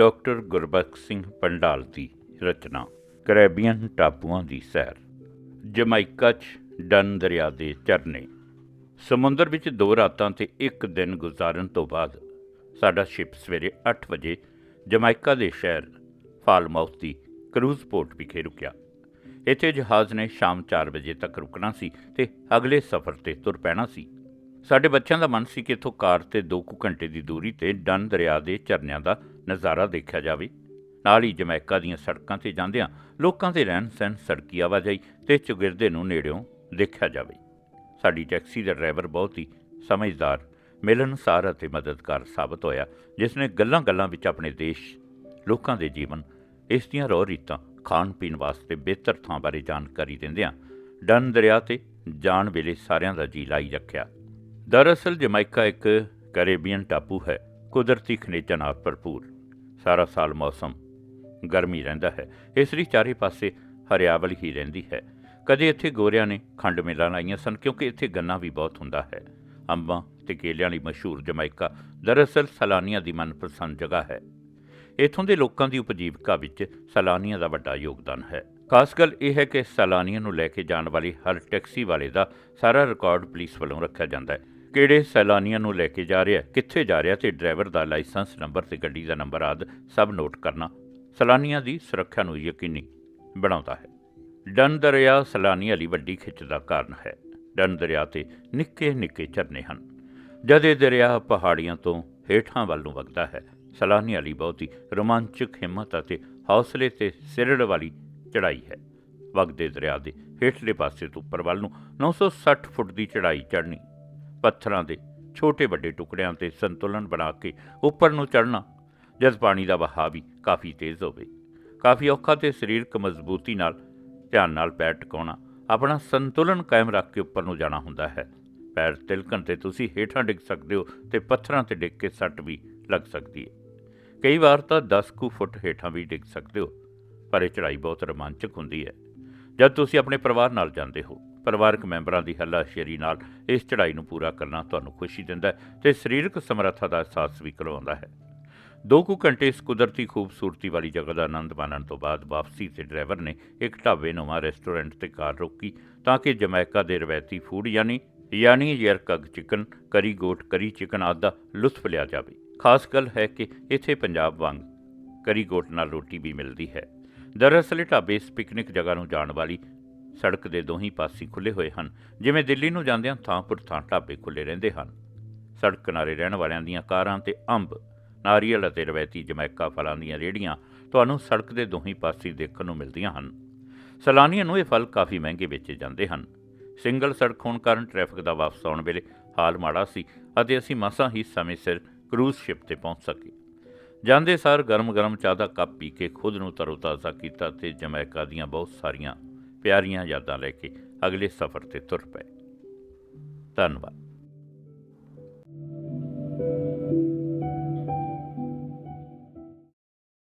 Doctor Gurbakhsh Singh ਪੰਡਾਲ ਦੀ ਰਚਨਾ, Caribbean ਟਾਪੂਆਂ ਦੀ ਸੈਰ, ਜਮਾਇਕਾ 'ਚ ਡਨ ਦਰਿਆ ਦੇ ਝਰਨੇ। ਸਮੁੰਦਰ ਵਿੱਚ ਦੋ ਰਾਤਾਂ ਤੇ ਇੱਕ ਦਿਨ ਗੁਜ਼ਾਰਨ ਤੋਂ ਬਾਅਦ ਸਾਡਾ ਸ਼ਿਪ ਸਵੇਰੇ 8 ਵਜੇ ਜਮਾਇਕਾ ਦੇ ਸ਼ਹਿਰ ਫਾਲਮਾਊਥ ਦੀ ਕਰੂਜ਼ ਪੋਰਟ ਵਿਖੇ ਰੁਕਿਆ। ਇੱਥੇ ਜਹਾਜ਼ ਨੇ ਸ਼ਾਮ 4 ਵਜੇ ਤੱਕ ਰੁਕਣਾ ਸੀ ਤੇ ਅਗਲੇ ਸਫ਼ਰ ਤੇ ਤੁਰ ਪੈਣਾ ਸੀ। ਸਾਡੇ ਬੱਚਿਆਂ ਦਾ ਮਨ ਸੀ ਕਿ ਇੱਥੋਂ ਕਾਰ ਤੇ 2 ਕੁ ਘੰਟੇ ਦੀ ਦੂਰੀ ਤੇ ਡਨ ਦਰਿਆ ਦੇ ਝਰਨਿਆਂ ਦਾ ਨਜ਼ਾਰਾ ਦੇਖਿਆ ਜਾਵੇ। ਨਾਲ ਹੀ ਜਮੈਕਾ ਦੀਆਂ ਸੜਕਾਂ ਤੇ ਜਾਂਦਿਆਂ ਲੋਕਾਂ ਦੇ ਰਹਿਣ ਸਹਿਣ ਸੜਕੀ ਆਵਾਜਾਈ ਤੇ ਚੁਗਿਰਦੇ ਨੂੰ ਨੇੜਿਓਂ ਦੇਖਿਆ ਜਾਵੇ। ਸਾਡੀ ਟੈਕਸੀ ਦਾ ਡਰਾਈਵਰ ਬਹੁਤ ਹੀ ਸਮਝਦਾਰ, ਮਿਲਣਸਾਰ ਅਤੇ ਮਦਦਗਾਰ ਸਾਬਤ ਹੋਇਆ, ਜਿਸ ਨੇ ਗੱਲਾਂ-ਗੱਲਾਂ ਵਿੱਚ ਆਪਣੇ ਦੇਸ਼, ਲੋਕਾਂ ਦੇ ਜੀਵਨ, ਇਸ ਦੀਆਂ ਰੋਹ ਰੀਤਾਂ ਖਾਣ ਪੀਣ ਵਾਸਤੇ ਬਿਹਤਰ ਥਾਂ ਬਾਰੇ ਜਾਣਕਾਰੀ ਦਿੰਦਿਆਂ ਡਨ ਦਰਿਆ ਤੇ ਜਾਣ ਵੇਲੇ ਸਾਰਿਆਂ ਦਾ ਜੀ ਲਾਈ ਰੱਖਿਆ। ਦਰਅਸਲ ਜਮਾਇਕਾ ਇੱਕ ਕੈਰੇਬੀਅਨ ਟਾਪੂ ਹੈ। ਕੁਦਰਤੀ ਖਣਿਜਾਂ ਨਾਲ ਭਰਪੂਰ। ਸਾਰਾ ਸਾਲ ਮੌਸਮ ਗਰਮੀ ਰਹਿੰਦਾ ਹੈ। ਇਸ ਲਈ ਚਾਰੇ ਪਾਸੇ ਹਰਿਆਵਲ ਹੀ ਰਹਿੰਦੀ ਹੈ। ਕਦੇ ਇੱਥੇ ਗੋਰਿਆਂ ਨੇ ਖੰਡ ਮੇਲਾਂ ਲਾਈਆਂ ਸਨ, ਕਿਉਂਕਿ ਇੱਥੇ ਗੰਨਾ ਵੀ ਬਹੁਤ ਹੁੰਦਾ ਹੈ। ਅੰਬਾਂ ਤੇ ਕੇਲਿਆਂ ਲਈ ਮਸ਼ਹੂਰ ਜਮਾਇਕਾ ਦਰਅਸਲ ਸੈਲਾਨੀਆਂ ਦੀ ਮਨਪਸੰਦ ਜਗ੍ਹਾ ਹੈ। ਇਥੋਂ ਦੇ ਲੋਕਾਂ ਦੀ ਉਪਜੀਵਕਾ ਵਿੱਚ ਸੈਲਾਨੀਆਂ ਦਾ ਵੱਡਾ ਯੋਗਦਾਨ ਹੈ। ਖਾਸ ਗੱਲ ਇਹ ਹੈ ਕਿ ਸੈਲਾਨੀਆਂ ਨੂੰ ਲੈ ਕੇ ਜਾਣ ਵਾਲੀ ਹਰ ਟੈਕਸੀ ਵਾਲੇ ਦਾ ਸਾਰਾ ਰਿਕਾਰਡ ਪੁਲਿਸ ਵੱਲੋਂ ਰੱਖਿਆ ਜਾਂਦਾ ਹੈ। ਕਿਹੜੇ ਸੈਲਾਨੀਆਂ ਨੂੰ ਲੈ ਕੇ ਜਾ ਰਿਹਾ ਕਿੱਥੇ ਜਾ ਰਿਹਾ? ਤੇ ਡਰਾਈਵਰ ਦਾ ਲਾਇਸੈਂਸ ਨੰਬਰ ਤੇ ਗੱਡੀ ਦਾ ਨੰਬਰ ਆਦ ਸਭ ਨੋਟ ਕਰਨਾ। ਸੈਲਾਨੀਆਂ ਦੀ ਸੁਰੱਖਿਆ ਨੂੰ ਯਕੀਨੀ ਬਣਾਉਂਦਾ ਹੈ। ਡਨ ਦਰਿਆ ਸੈਲਾਨੀਆਂ ਲਈ ਵੱਡੀ ਖਿੱਚ ਦਾ ਕਾਰਨ ਹੈ। ਡਨ ਦਰਿਆ ਤੇ ਨਿੱਕੇ ਨਿੱਕੇ ਝਰਨੇ ਹਨ। ਜਦ ਇਹ ਦਰਿਆ ਪਹਾੜੀਆਂ ਤੋਂ ਹੇਠਾਂ ਵੱਲ ਨੂੰ ਵਗਦਾ ਹੈ ਸੈਲਾਨੀਆਂ ਲਈ ਬਹੁਤ ਹੀ ਰੋਮਾਂਚਕ ਹਿੰਮਤ ਅਤੇ ਹੌਸਲੇ ਤੇ ਸਿਰੜ ਵਾਲੀ ਚੜ੍ਹਾਈ ਹੈ। ਵਗਦੇ ਦਰਿਆ ਦੇ ਹੇਠਲੇ ਪਾਸੇ ਤੋਂ ਉੱਪਰ ਵੱਲ ਨੂੰ 960 ਫੁੱਟ ਦੀ ਚੜ੍ਹਾਈ ਚੜ੍ਹਨੀ ਪੱਥਰਾਂ ਦੇ ਛੋਟੇ ਵੱਡੇ ਟੁਕੜਿਆਂ ਤੇ ਸੰਤੁਲਨ ਬਣਾ ਕੇ ਉੱਪਰ ਨੂੰ ਚੜ੍ਹਨਾ, ਜਦ ਪਾਣੀ ਦਾ ਵਹਾਅ ਵੀ ਕਾਫੀ ਤੇਜ਼ ਹੋਵੇ। ਕਾਫੀ ਔਖਾ ਤੇ ਸਰੀਰਕ ਮਜ਼ਬੂਤੀ ਨਾਲ ਧਿਆਨ ਨਾਲ ਪੈਰ ਟਿਕਾਉਣਾ, ਆਪਣਾ ਸੰਤੁਲਨ ਕਾਇਮ ਰੱਖ ਕੇ ਉੱਪਰ ਨੂੰ ਜਾਣਾ ਹੁੰਦਾ ਹੈ। ਪੈਰ ਤਿਲਕਣ ਤੇ ਤੁਸੀਂ ਹੇਠਾਂ ਡਿੱਗ ਸਕਦੇ ਹੋ ਤੇ ਪੱਥਰਾਂ ਤੇ ਡਿੱਗ ਕੇ ਸੱਟ ਵੀ ਲੱਗ ਸਕਦੀ ਹੈ। ਕਈ ਵਾਰ ਤਾਂ 10 ਕੁ ਫੁੱਟ ਹੇਠਾਂ ਵੀ ਡਿੱਗ ਸਕਦੇ ਹੋ, ਪਰ ਇਹ ਚੜ੍ਹਾਈ ਬਹੁਤ ਰੋਮਾਂਚਕ ਹੁੰਦੀ ਹੈ। ਜਦ ਤੁਸੀਂ ਆਪਣੇ ਪਰਿਵਾਰ ਨਾਲ ਜਾਂਦੇ ਹੋ ਪਰਿਵਾਰਕ ਮੈਂਬਰਾਂ ਦੀ ਹੱਲਾਸ਼ੇਰੀ ਨਾਲ ਇਸ ਚੜ੍ਹਾਈ ਨੂੰ ਪੂਰਾ ਕਰਨਾ ਤੁਹਾਨੂੰ ਖੁਸ਼ੀ ਦਿੰਦਾ ਹੈ ਤੇ ਸਰੀਰਕ ਸਮਰੱਥਾ ਦਾ ਅਹਿਸਾਸ ਵੀ ਕਰਵਾਉਂਦਾ ਹੈ। ਦੋ ਕੁ ਘੰਟੇ ਇਸ ਕੁਦਰਤੀ ਖੂਬਸੂਰਤੀ ਵਾਲੀ ਜਗ੍ਹਾ ਦਾ ਆਨੰਦ ਮਾਣਨ ਤੋਂ ਬਾਅਦ ਵਾਪਸੀ ਤੇ ਡਰਾਈਵਰ ਨੇ ਇੱਕ ਢਾਬੇ ਨਵਾਂ ਰੈਸਟੋਰੈਂਟ ਤੇ ਕਾਰ ਰੋਕੀ ਤਾਂ ਕਿ ਜਮੈਕਾ ਦੇ ਰਵਾਇਤੀ ਫੂਡ ਯਾਨੀ ਯਾਨੀ ਯਰਕਗ chicken, curry goat, curry chicken ਆਦਿ ਦਾ ਲੁਤਫ ਲਿਆ ਜਾਵੇ। ਖਾਸ ਗੱਲ ਹੈ ਕਿ ਇੱਥੇ ਪੰਜਾਬ ਵਾਂਗ ਕਰੀ ਗੋਟ ਨਾਲ ਰੋਟੀ ਵੀ ਮਿਲਦੀ ਹੈ। ਦਰਅਸਲ ਢਾਬੇ ਇਸ ਪਿਕਨਿਕ ਜਗ੍ਹਾ ਨੂੰ ਜਾਣ ਵਾਲੀ ਸੜਕ ਦੇ ਦੋਹੀਂ ਪਾਸੇ ਖੁੱਲੇ ਹੋਏ ਹਨ। ਜਿਵੇਂ ਦਿੱਲੀ ਨੂੰ ਜਾਂਦਿਆਂ ਥਾਂ ਪੁਰ ਥਾਂ ਢਾਬੇ ਖੁੱਲੇ ਰਹਿੰਦੇ ਹਨ। ਸੜਕ ਕਿਨਾਰੇ ਰਹਿਣ ਵਾਲਿਆਂ ਦੀਆਂ ਕਾਰਾਂ ਤੇ ਅੰਬ, ਨਾਰੀਅਲ ਅਤੇ ਰਵਾਇਤੀ ਜਮੈਕਾ ਫਲਾਂ ਦੀਆਂ ਰੇੜੀਆਂ ਤੁਹਾਨੂੰ ਸੜਕ ਦੇ ਦੋਹੀਂ ਪਾਸੇ ਦੇਖਣ ਨੂੰ ਮਿਲਦੀਆਂ ਹਨ। ਸੈਲਾਨੀਆਂ ਨੂੰ ਇਹ ਫਲ ਕਾਫੀ ਮਹਿੰਗੇ ਵੇਚੇ ਜਾਂਦੇ ਹਨ। ਸਿੰਗਲ ਸੜਕ ਹੋਣ ਕਾਰਨ ਟ੍ਰੈਫਿਕ ਦਾ ਵਾਪਸ ਆਉਣ ਵੇਲੇ ਹਾਲ ਮਾੜਾ ਸੀ ਅਤੇ ਅਸੀਂ ਮਸਾਂ ਹੀ ਸਮੇਂ ਸਿਰ ਕਰੂਜ਼ ਸ਼ਿਪ ਤੇ ਪਹੁੰਚ ਸਕੇ। ਜਾਂਦੇ ਸਾਰ ਗਰਮ-ਗਰਮ ਚਾਹ ਦਾ ਕੱਪ ਪੀ ਕੇ ਖੁਦ ਨੂੰ ਤਰੋਤਾਜ਼ਾ ਕੀਤਾ ਤੇ ਜਮੈਕਾ ਦੀਆਂ ਬਹੁਤ ਸਾਰੀਆਂ ਪਿਆਰੀਆਂ ਯਾਦਾਂ ਲੈ ਕੇ ਅਗਲੇ ਸਫ਼ਰ ਤੇ ਤੁਰ ਪਏ। ਧੰਨਵਾਦ।